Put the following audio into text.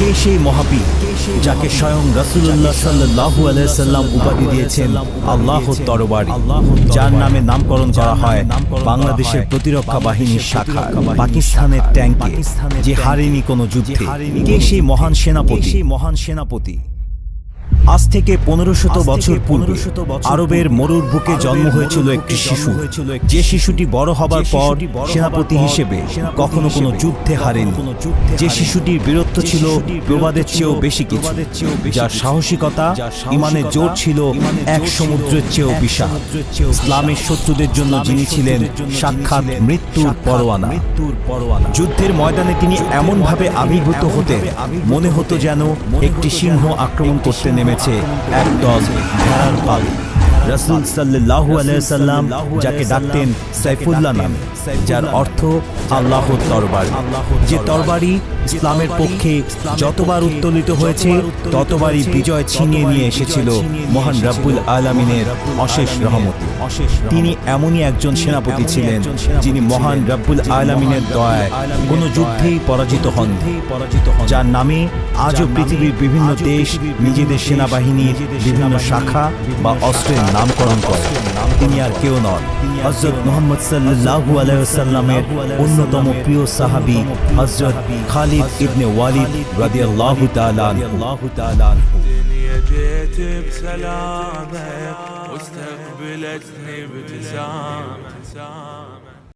কে সেই মহাবীর, যাকে স্বয়ং রাসূলুল্লাহ সাল্লাল্লাহু আলাইসাল্লাম উপাধি দিয়েছেন আল্লাহ তরবারি যার নামে নামকরণ করা হয় বাংলাদেশের প্রতিরক্ষা বাহিনীর শাখা, পাকিস্তানের ট্যাঙ্কে যে হারেনি কোনো যুদ্ধে। কে সেই মহান সেনাপতি সেই মহান সেনাপতি আজ থেকে পনেরো শত বছর পূর্বে আরবের মরুর বুকে জন্ম হয়েছিল একটি শিশু। যে শিশুটি বড় হবার পর সেনাপতি হিসেবে কখনো কোনো যুদ্ধে হারেনি। যে শিশুটির বীরত্ব ছিল প্রবাদের চেয়েও বেশি কিছু। যার সাহসিকতা ইমানের জোর ছিল এক সমুদ্রের চেয়েও বিশাল। ইসলামের শত্রুদের জন্য যিনি ছিলেন সাক্ষাৎ মৃত্যুর পরোয়ানা মৃত্যুর পরোয়ানা। যুদ্ধের ময়দানে তিনি এমনভাবে আবির্ভূত হতেন মনে হতো যেন একটি সিংহ আক্রমণ করতে নেমেছে একদল ভেড়ার পাল রসুল সাল্লাল্লাহু আলাইহি সাল্লাম যাকে ডাকতেন সাইফুল্লাহ নামে যার অর্থ আল্লাহর তরবারি যে তরবারি ইসলামের পক্ষে যতবার উত্তোলিত হয়েছে ততবারই বিজয় ছিনিয়ে নিয়ে এসেছিল মহান রাব্বুল আলামিনের অশেষ রহমত। তিনি এমনই একজন সেনাপতি ছিলেন যিনি মহান রাব্বুল আলামিনের দয়ায় কোনো যুদ্ধেই পরাজিত হন। যার নামে আজও পৃথিবীর বিভিন্ন দেশ নিজেদের সেনাবাহিনীর বিভিন্ন শাখা বা অস্ত্রের নামকরণ করে তিনি আর কেউ নন হজরত মোহাম্মদ সাল্লাল্লাহু আলাইহি ওয়াসাল্লামের অন্যতম প্রিয় সাহাবী হজরত খালিদ ইবনে ওয়ালিদ রাদিয়াল্লাহু তাআলা আল্লাহু তাআলা الدنيا جيت بسلامة واستقبلتني ابتسامة